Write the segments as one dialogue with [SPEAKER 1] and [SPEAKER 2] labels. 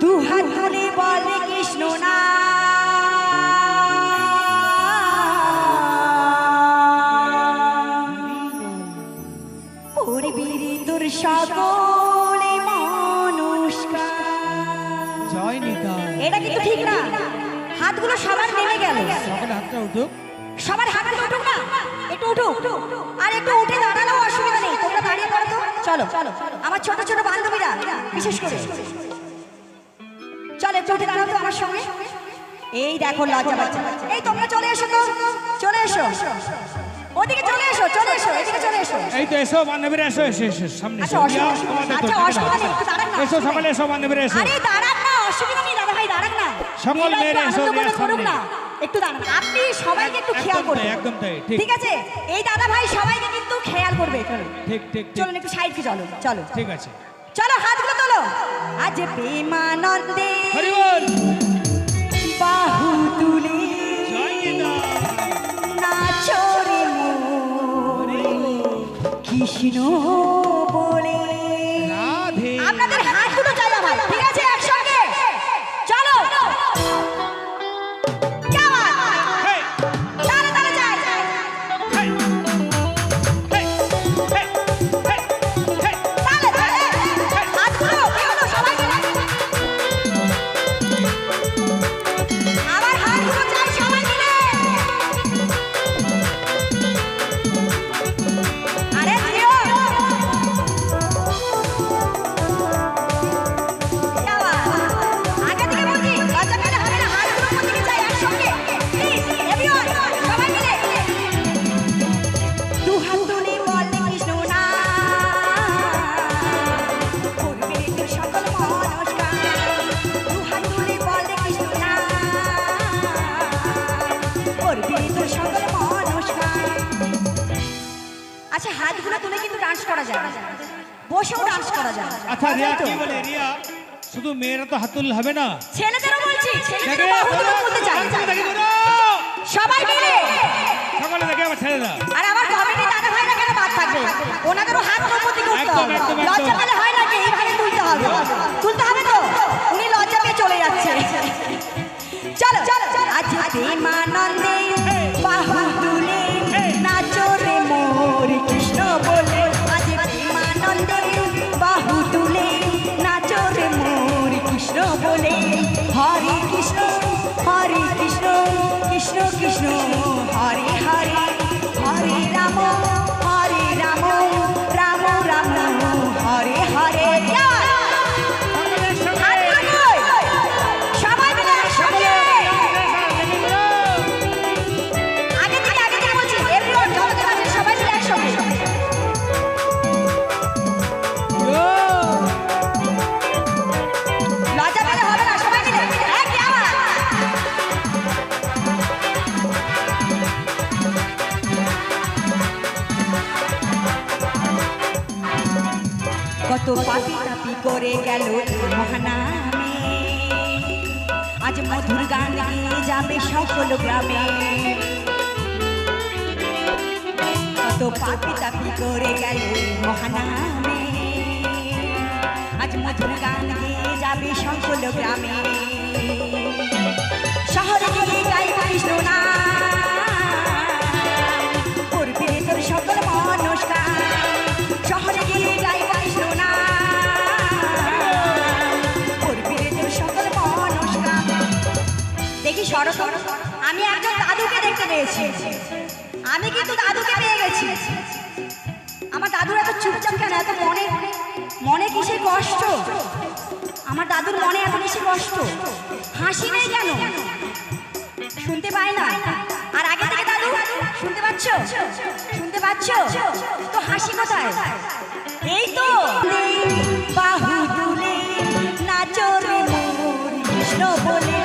[SPEAKER 1] দু হাত তুলে বলে কৃষ্ণ না। তোর সকলে
[SPEAKER 2] জয় নিতাই।
[SPEAKER 1] এটা কিন্তু ঠিক না। হাতগুলো সবার নেমে গেল।
[SPEAKER 2] হাতটা উঠুক।
[SPEAKER 1] সবার হাতগুলো উঠুক না। একটু উঠুক। আর একটু উঠে দাঁড়ালেও অসুবিধা নেই। তোমরা দাঁড়িয়ে পড়ো তো। চলো চলো। আমার ছোট ছোট বান্ধবীরা বিশেষ করে। চলো উঠে দাঁড়াও তো আমার সঙ্গে। এই দেখো লজ্জা বাচ্চা এই তোমরা চলে এসো তো। চলে এসো। ওদিকে চলে এসো চলে এসো এদিকে চলে এসো।
[SPEAKER 2] এই তো এসো বান্ধবীরা এসো এসো এসো সামনে
[SPEAKER 1] আচ্ছা,
[SPEAKER 2] এসো।
[SPEAKER 1] আচ্ছা, অসুবিধা নেই, একটু দাঁড়ান না,
[SPEAKER 2] এসো সকালে এসো বান্ধবীরা এসো।
[SPEAKER 1] আরে দাঁড়ান না অসুবিধা নেই দাদা ভাই দাঁড়ান না।
[SPEAKER 2] সকল
[SPEAKER 1] মেয়েরা
[SPEAKER 2] এসো,
[SPEAKER 1] আনন্দ
[SPEAKER 2] মেয়ের
[SPEAKER 1] করে করুক
[SPEAKER 2] সামনে।
[SPEAKER 1] না। একটু দাঁড়ান। আপনি সবাইকে একটু খেয়াল করুন।
[SPEAKER 2] একদম তাই, ঠিক।
[SPEAKER 1] আছে? এই দাদা ভাই সবাইকে কিন্তু খেয়াল করবে
[SPEAKER 2] ঠিক ঠিক।
[SPEAKER 1] চলুন একটু সাইডকে চলো চলো।
[SPEAKER 2] ঠিক আছে।
[SPEAKER 1] চলো হাতগুলো তোলো। আজ
[SPEAKER 2] বল
[SPEAKER 1] বাহু তুলি
[SPEAKER 2] জয় নিতাই
[SPEAKER 1] নাচো রে মোর কৃষ্ণ বলে আচ্ছা হাতগুলো তুলে কিন্তু ডান্স করা যায়। বসেও ডান্স করা যায়।
[SPEAKER 2] আচ্ছা রিয়া কি বলে? রিয়া শুধু মেয়েরা তো হাত তুললে হবে না।
[SPEAKER 1] ছেলেদেরও বলছি ছেলেদেরও
[SPEAKER 2] দেখে
[SPEAKER 1] বাহুগুলো তুলতে চাই। সবাই মিলে।
[SPEAKER 2] সকলে দেখে আবার ছেড়ে দাও
[SPEAKER 1] আর আমার কমিটি দাদা ভাইরা কেন? বাদ থাকবে। ওনাদেরও হাত উপর দিকে উঠতে হবে। লজ্জা পেলে হয় নাকি এইভাবে তুলতে হবে। তুলতে হবে কত পাপি তাপি করে গেল মহানামে। আজ মধুর গান গিয়ে যাবে সকল গ্রামে। কত পাপি তাপি করে গেল মহানামে। আজ মধুর গান গিয়ে যাবে সকল গ্রামে। শহরে গিয়ে গাই কৃষ্ণ নাম। পেয়েছি। আমি কিন্তু দাদুকে পেয়ে গেছি আমার দাদুর এত চুপচাপ কেন? এত মনে মনে কিসের কষ্ট? আমার দাদুর মনে এত বেশি কষ্ট? হাসি নেই কেন? শুনতে পাই না। আর আগে থেকে দাদু, শুনতে পাচ্ছ? শুনতে পাচ্ছ? তো হাসি কোথায়? এই তো। বাহু তুলে নাচো রে মোর কৃষ্ণ বলে।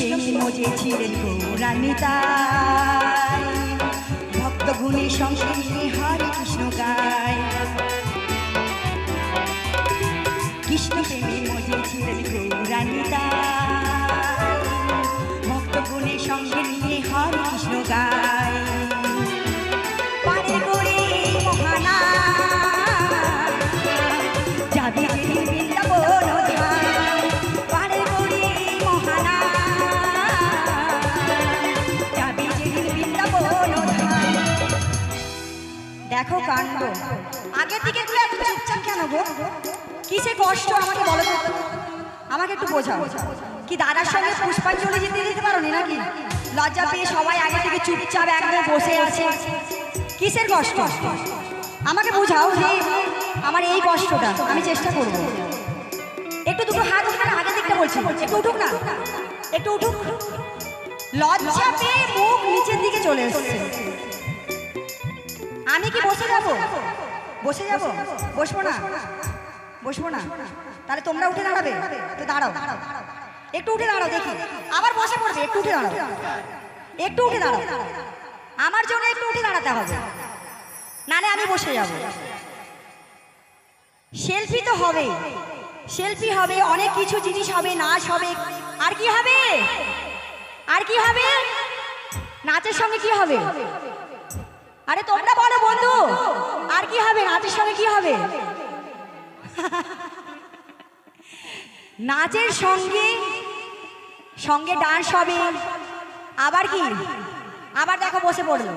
[SPEAKER 1] কৃষ্ণ প্রেমী মজেছিলেন গৌরানিতাই। ভক্ত গুণী সংসিনী হরে কৃষ্ণ গায়। কৃষ্ণ প্রেমী মজেছিলেন গৌরানিতাই। ভক্ত গুণী সঙ্গে নিয়ে হরে কৃষ্ণ দেখো কাণ্ড। আগের দিকে তুই এত চুপচাপ কেন গো? কিসে কষ্ট? আমাকে বলো তো। আমাকে একটু বোঝাও। কি দাদার সঙ্গে পুষ্পাঞ্জলি যেতে দিতে পারো নাকি? লজ্জা পেয়ে সবাই আগে থেকে চুপচাপ একদম বসে আছে। কিসের কষ্ট? আমাকে বোঝাও যে আমার এই কষ্টটা আমি চেষ্টা করব। একটু দুটো হাত উঠবে না? আগের দিকটা বলছি। একটু উঠুক না? একটু উঠুক। লজ্জা পেয়ে মুখ নিচের দিকে চলে এসছে। আমি কি বসে যাব? বসে যাব? বসবো না? বসবো না। তাহলে তোমরা উঠে দাঁড়াবে। তো দাঁড়াও। একটু উঠে দাঁড়াও। দেখি। আবার বসে পড়বে একটু উঠে দাঁড়াও। একটু উঠে দাঁড়াও। আমার জন্য একটু উঠে দাঁড়াতে হবে। নালে আমি বসে যাব। সেলফি তো হবে। সেলফি হবে অনেক কিছু জিনিস হবে নাচ হবে। আর কি হবে? আর কি হবে? নাচের সঙ্গে কি হবে? আরে তোমরা বলো বন্ধু, আর কি হবে? নাচের সঙ্গে কি হবে? নাচের সঙ্গে সঙ্গে ডান্স হবে। আবার কি? আবার দেখো বসে পড়ল।